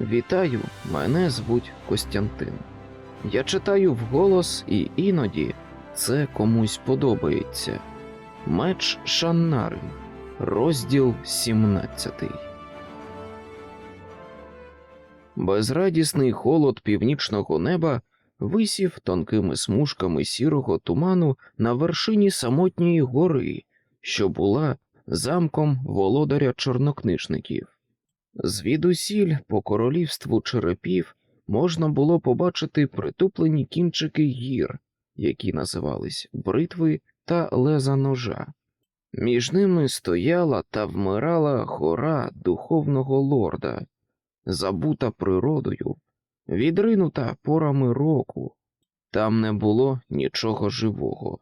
Вітаю, мене звуть Костянтин. Я читаю вголос і іноді це комусь подобається. Меч Шаннари, розділ 17. Безрадісний холод північного неба висів тонкими смужками сірого туману на вершині самотньої гори, що була замком володаря чорнокнижників. Звідусіль по королівству черепів можна було побачити притуплені кінчики гір, які називались бритви та леза ножа. Між ними стояла та вмирала гора духовного лорда, забута природою, відринута порами року. Там не було нічого живого.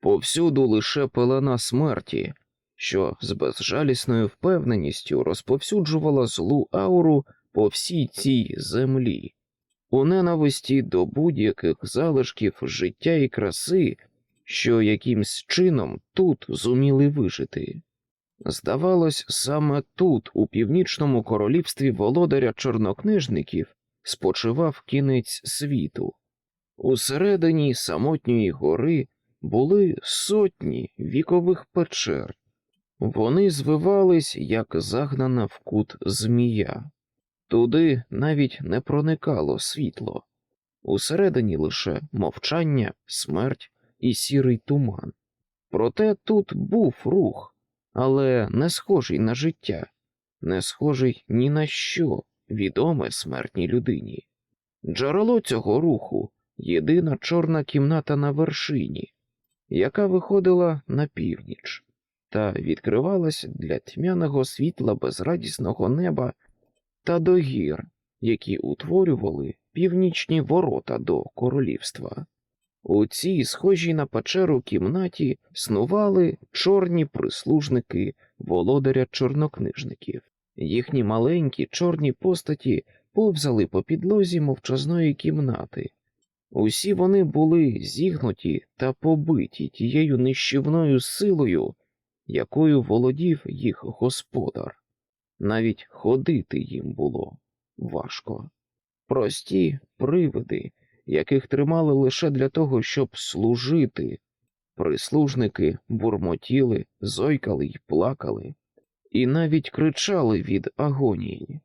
Повсюду лише пелена смерті, що з безжалісною впевненістю розповсюджувала злу ауру по всій цій землі, у ненависті до будь-яких залишків життя і краси, що якимсь чином тут зуміли вижити. Здавалось, саме тут, у північному королівстві володаря чорнокнижників, спочивав кінець світу. Усередині самотньої гори були сотні вікових печер. Вони звивались, як загнана в кут змія. Туди навіть не проникало світло. Усередині лише мовчання, смерть і сірий туман. Проте тут був рух, але не схожий на життя, не схожий ні на що відоме смертній людині. Джерело цього руху єдина чорна кімната на вершині, яка виходила на північ та відкривалась для тьмяного світла безрадісного неба та до гір, які утворювали північні ворота до королівства. У цій схожій на печеру кімнаті снували чорні прислужники володаря чорнокнижників. Їхні маленькі чорні постаті повзали по підлозі мовчазної кімнати. Усі вони були зігнуті та побиті тією нищівною силою, якою володів їх господар. Навіть ходити їм було важко. Прості привиди, яких тримали лише для того, щоб служити. Прислужники бурмотіли, зойкали й плакали, і навіть кричали від агонії.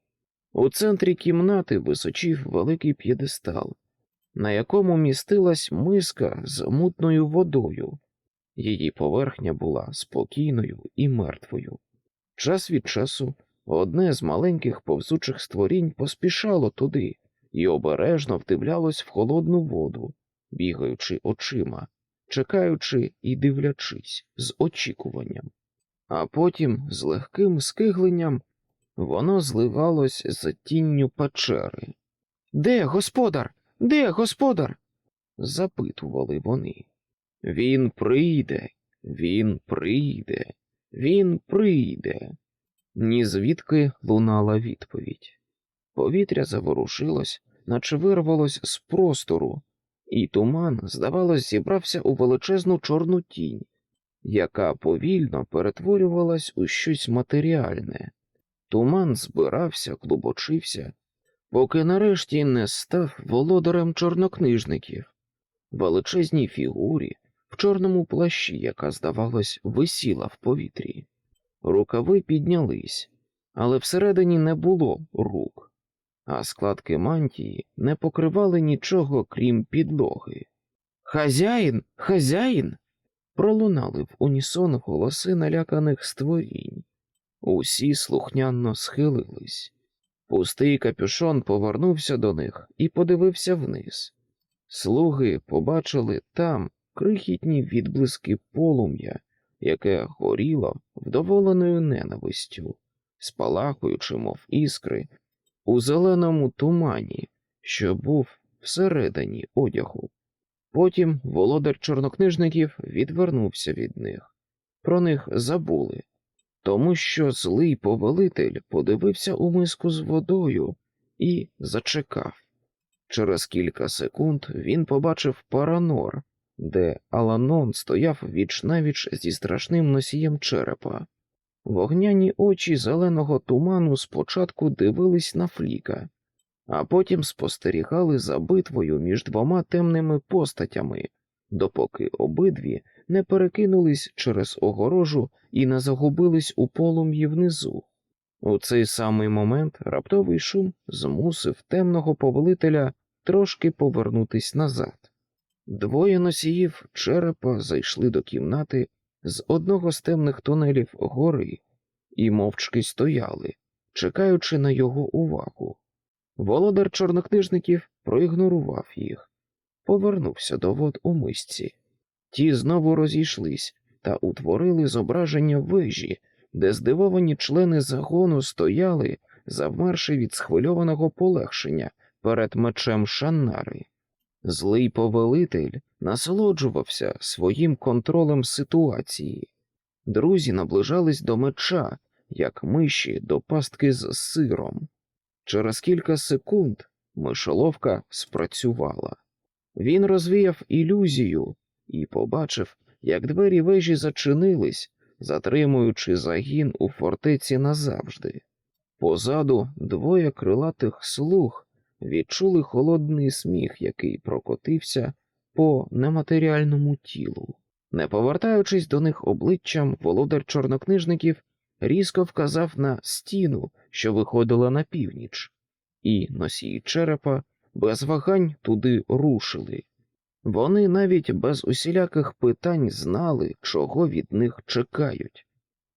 У центрі кімнати височив великий п'єдестал, на якому містилась миска з мутною водою. Її поверхня була спокійною і мертвою. Час від часу одне з маленьких повзучих створінь поспішало туди і обережно вдивлялось в холодну воду, бігаючи очима, чекаючи і дивлячись з очікуванням. А потім, з легким скигленням, воно зливалось з тінню печери. Де господар? Де господар? запитували вони. Він прийде, він прийде, він прийде. Ні звідки лунала відповідь. Повітря заворушилось, наче вирвалось з простору, і туман, здавалось, зібрався у величезну чорну тінь, яка повільно перетворювалась у щось матеріальне. Туман збирався, клубочився, поки нарешті не став володарем чорнокнижників, величезній фігурі в чорному плащі, яка, здавалось, висіла в повітрі. Рукави піднялись, але всередині не було рук, а складки мантії не покривали нічого, крім підлоги. Хазяїн, хазяїн. пролунали в унісон голоси наляканих створінь. Усі слухняно схилились. Пустий капюшон повернувся до них і подивився вниз. Слуги побачили там крихітні відблиски полум'я, яке горіло вдоволеною ненавистю, спалахуючи, мов іскри, у зеленому тумані, що був всередині одягу. Потім володар чорнокнижників відвернувся від них. Про них забули, тому що злий повелитель подивився у миску з водою і зачекав. Через кілька секунд він побачив паранор, де Аланон стояв віч-навіч зі страшним носієм черепа. Вогняні очі зеленого туману спочатку дивились на фліка, а потім спостерігали за битвою між двома темними постатями, допоки обидві не перекинулись через огорожу і не загубились у полум'ї внизу. У цей самий момент раптовий шум змусив темного повелителя трошки повернутись назад. Двоє носіїв черепа зайшли до кімнати з одного з темних тунелів гори і мовчки стояли, чекаючи на його увагу. Володар чорнокнижників проігнорував їх, повернувся до вод у мисці. Ті знову розійшлись та утворили зображення вежі, де здивовані члени загону стояли, завмерши від схвильованого полегшення перед мечем Шаннари. Злий повелитель насолоджувався своїм контролем ситуації. Друзі наближались до меча, як миші до пастки з сиром. Через кілька секунд мишоловка спрацювала. Він розвіяв ілюзію і побачив, як двері вежі зачинились, затримуючи загін у фортеці назавжди. Позаду двоє крилатих слуг відчули холодний сміх, який прокотився по нематеріальному тілу. Не повертаючись до них обличчям, володар чорнокнижників різко вказав на стіну, що виходила на північ, і носії черепа без вагань туди рушили. Вони навіть без усіляких питань знали, чого від них чекають.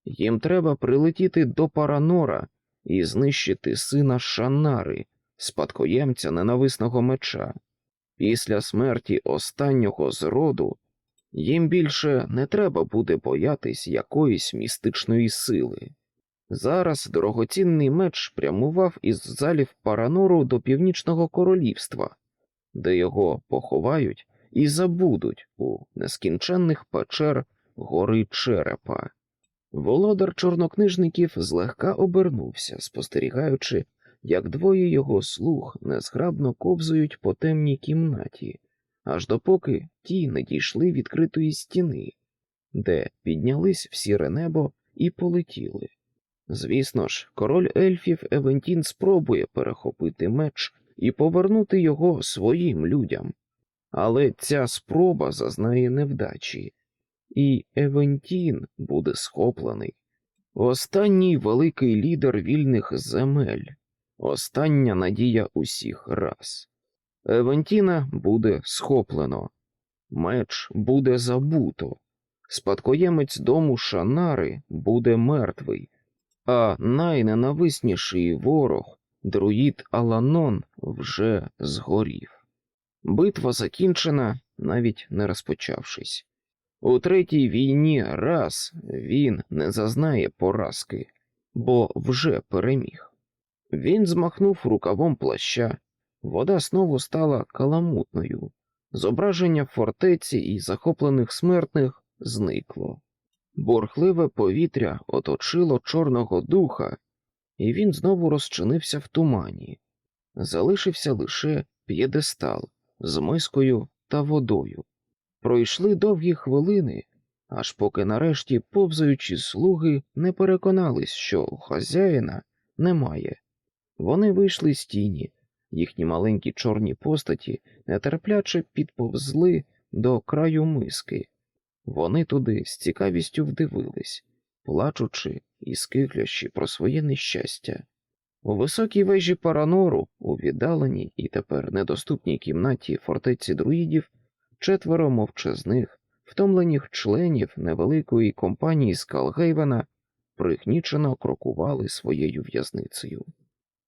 Їм треба прилетіти до Паранора і знищити сина Шанари, спадкоємця ненависного меча. Після смерті останнього з роду їм більше не треба буде боятись якоїсь містичної сили. Зараз дорогоцінний меч прямував із залів Паранору до північного королівства, де його поховають і забудуть у нескінченних печер гори черепа. Володар чорнокнижників злегка обернувся, спостерігаючи, як двоє його слуг незграбно ковзають по темній кімнаті, аж допоки ті не дійшли відкритої стіни, де піднялись в сіре небо і полетіли. Звісно ж, король ельфів Евентін спробує перехопити меч і повернути його своїм людям, але ця спроба зазнає невдачі, і Евентін буде схоплений. Останній великий лідер вільних земель, остання надія усіх раз. Евентіна буде схоплено, меч буде забуто, спадкоємець дому Шанари буде мертвий, а найненависніший ворог, друїд Аланон, вже згорів. Битва закінчена, навіть не розпочавшись. У третій війні раз він не зазнає поразки, бо вже переміг. Він змахнув рукавом плаща, вода знову стала каламутною, зображення фортеці і захоплених смертних зникло. Борхливе повітря оточило чорного духа, і він знову розчинився в тумані. Залишився лише п'єдестал з мискою та водою. Пройшли довгі хвилини, аж поки нарешті повзаючі слуги не переконались, що хазяїна немає. Вони вийшли з тіні, їхні маленькі чорні постаті нетерпляче підповзли до краю миски. Вони туди з цікавістю вдивились, плачучи і скиглячи про своє нещастя. У високій вежі Паранору, у віддаленій і тепер недоступній кімнаті фортеці друїдів, четверо мовчазних, втомлених членів невеликої компанії Скалгейвена пригнічено крокували своєю в'язницею.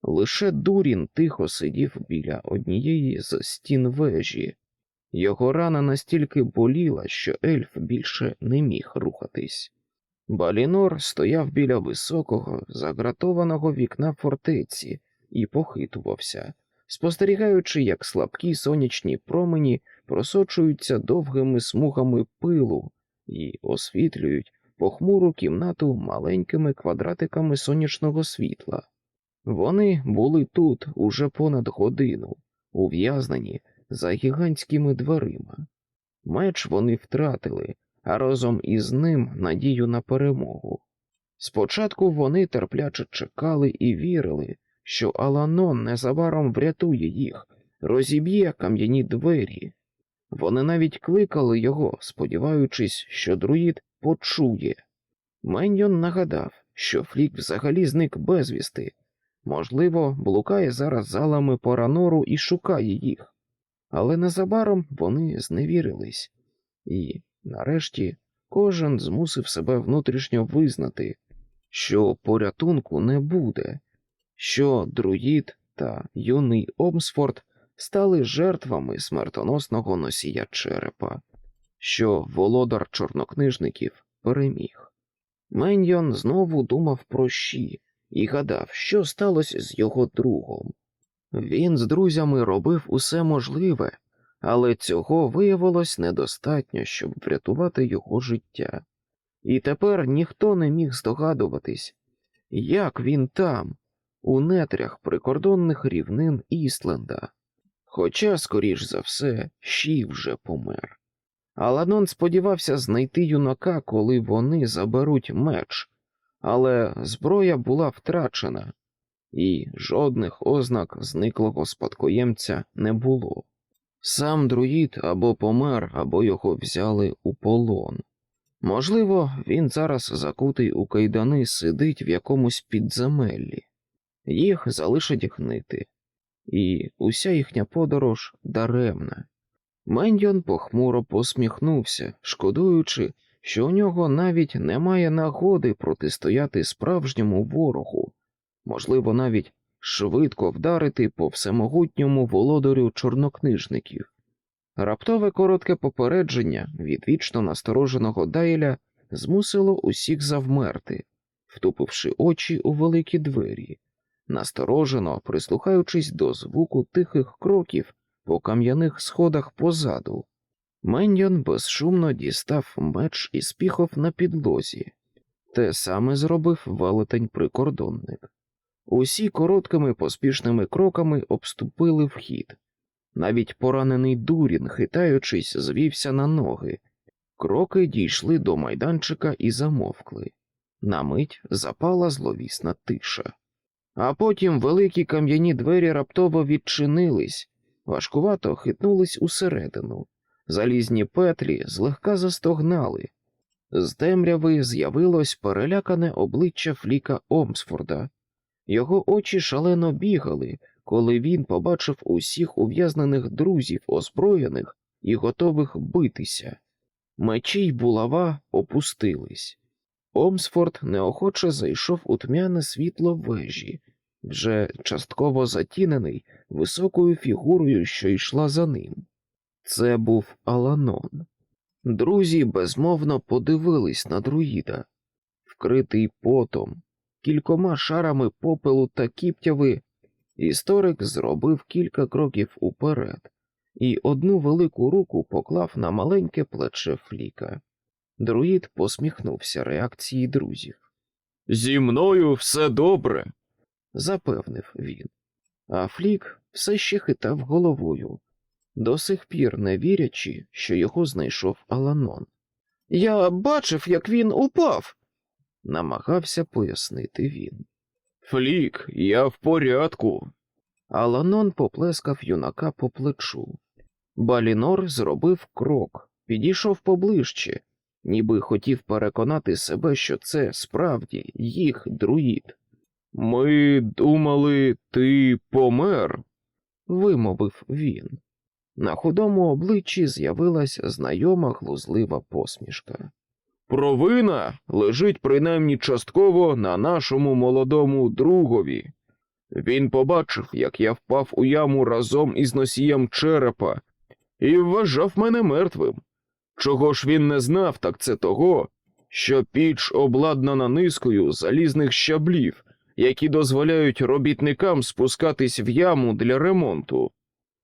Лише Дурін тихо сидів біля однієї з стін вежі. Його рана настільки боліла, що ельф більше не міг рухатись. Балінор стояв біля високого, загратованого вікна фортеці і похитувався, спостерігаючи, як слабкі сонячні промені просочуються довгими смугами пилу і освітлюють похмуру кімнату маленькими квадратиками сонячного світла. Вони були тут уже понад годину, ув'язнені за гігантськими дверима. Меч вони втратили, а разом із ним надію на перемогу. Спочатку вони терпляче чекали і вірили, що Аланон незабаром врятує їх, розіб'є кам'яні двері. Вони навіть кликали його, сподіваючись, що друїд почує. Меньйон нагадав, що Флік взагалі зник безвісти. Можливо, блукає зараз залами Поранору і шукає їх. Але незабаром вони зневірились, і, нарешті, кожен змусив себе внутрішньо визнати, що порятунку не буде, що друїд та юний Омсфорд стали жертвами смертоносного носія черепа, що володар чорнокнижників переміг. Меньйон знову думав про щі і гадав, що сталося з його другом. Він з друзями робив усе можливе, але цього виявилось недостатньо, щоб врятувати його життя. І тепер ніхто не міг здогадуватись, як він там, у нетрях прикордонних рівнин Істленда. Хоча, скоріш за все, Ші вже помер. Аланон сподівався знайти юнака, коли вони заберуть меч, але зброя була втрачена, і жодних ознак зниклого спадкоємця не було. Сам друїд або помер, або його взяли у полон. Можливо, він зараз закутий у кайдани сидить в якомусь підземеллі, їх залишать гнити, і уся їхня подорож даремна. Мендьон похмуро посміхнувся, шкодуючи, що у нього навіть немає нагоди протистояти справжньому ворогу, можливо, навіть швидко вдарити по всемогутньому володарю чорнокнижників. Раптове коротке попередження від вічно настороженого Дайля змусило усіх завмерти, втупивши очі у великі двері, насторожено прислухаючись до звуку тихих кроків по кам'яних сходах позаду. Меньйон безшумно дістав меч і спіхов на підлозі. Те саме зробив велетень прикордонник. Усі короткими поспішними кроками обступили вхід. Навіть поранений Дурін, хитаючись, звівся на ноги. Кроки дійшли до майданчика і замовкли. На мить запала зловісна тиша. А потім великі кам'яні двері раптово відчинились, важкувато хитнулись усередину. Залізні петлі злегка застогнали. З темряви з'явилось перелякане обличчя Фліка Омсфорда. Його очі шалено бігали, коли він побачив усіх ув'язнених друзів, озброєних і готових битися. Мечі й булава опустились. Омсфорд неохоче зайшов у тьмяне світло вежі, вже частково затінений високою фігурою, що йшла за ним. Це був Аланон. Друзі безмовно подивились на друїда, вкритий потом, кількома шарами попелу та кіптяви, історик зробив кілька кроків уперед і одну велику руку поклав на маленьке плече Фліка. Друїд посміхнувся реакції друзів. Зі мною все добре. запевнив він. А Флік все ще хитав головою, до сих пір не вірячи, що його знайшов Аланон. Я бачив, як він упав, намагався пояснити він. Флік, я в порядку. Аланон поплескав юнака по плечу. Балінор зробив крок, підійшов поближче, ніби хотів переконати себе, що це справді їх друїд. Ми думали, ти помер. вимовив він. На худому обличчі з'явилась знайома глузлива посмішка. Провина лежить принаймні частково на нашому молодому другові. Він побачив, як я впав у яму разом із носієм черепа, і вважав мене мертвим. Чого ж він не знав, так це того, що піч обладнана низкою залізних щаблів, які дозволяють робітникам спускатись в яму для ремонту.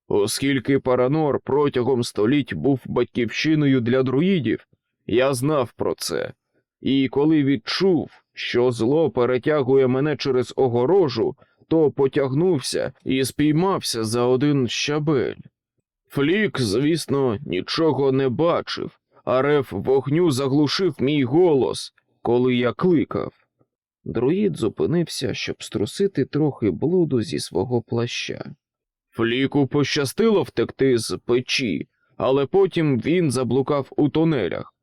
Оскільки Паранор протягом століть був батьківщиною для друїдів, я знав про це, і коли відчув, що зло перетягує мене через огорожу, то потягнувся і спіймався за один щабель. Флік, звісно, нічого не бачив, а рев вогню заглушив мій голос, коли я кликав. Друїд зупинився, щоб струсити трохи блуду зі свого плаща. Фліку пощастило втекти з печі, але потім він заблукав у тунелях.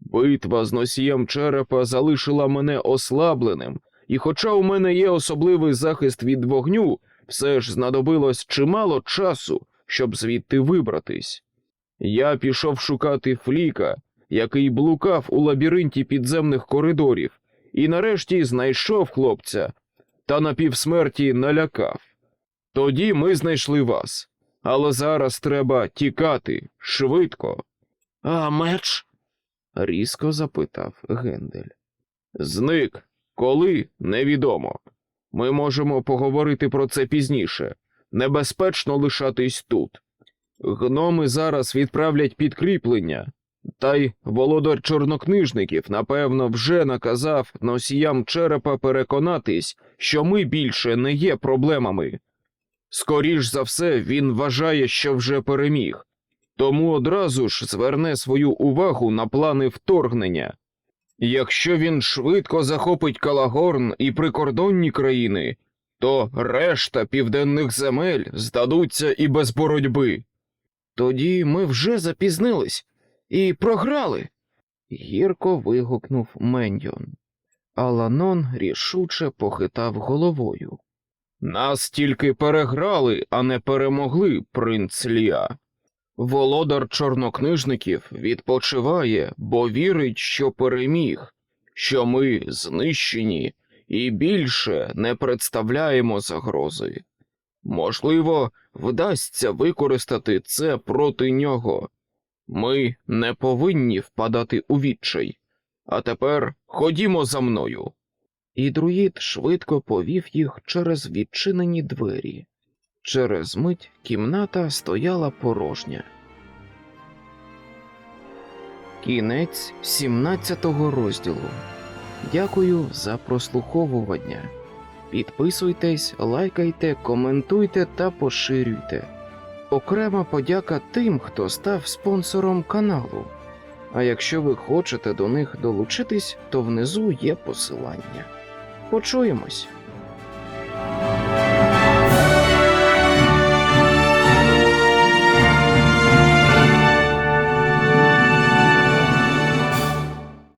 Битва з носієм черепа залишила мене ослабленим, і хоча у мене є особливий захист від вогню, все ж знадобилось чимало часу, щоб звідти вибратись. Я пішов шукати фліка, який блукав у лабіринті підземних коридорів, і нарешті знайшов хлопця та на півсмерті налякав. Тоді ми знайшли вас, але зараз треба тікати швидко. А меч? різко запитав Гендель. Зник. Коли невідомо. Ми можемо поговорити про це пізніше. Небезпечно лишатись тут. Гноми зараз відправлять підкріплення, та й володар чорнокнижників, напевно, вже наказав носіям черепа переконатись, що ми більше не є проблемами. Скоріш за все, він вважає, що вже переміг, тому одразу ж зверне свою увагу на плани вторгнення. Якщо він швидко захопить Калагорн і прикордонні країни, то решта південних земель здадуться і без боротьби. Тоді ми вже запізнились і програли. гірко вигукнув Мендьон. Аланон рішуче похитав головою. Нас тільки переграли, а не перемогли, принц Ліа. Володар чорнокнижників відпочиває, бо вірить, що переміг, що ми знищені і більше не представляємо загрози. Можливо, вдасться використати це проти нього. Ми не повинні впадати у відчай. А тепер ходімо за мною. І друїд швидко повів їх через відчинені двері. Через мить кімната стояла порожня. Кінець 17 розділу. Дякую за прослуховування. Підписуйтесь, лайкайте, коментуйте та поширюйте. Окрема подяка тим, хто став спонсором каналу. А якщо ви хочете до них долучитись, то внизу є посилання. Почуємось!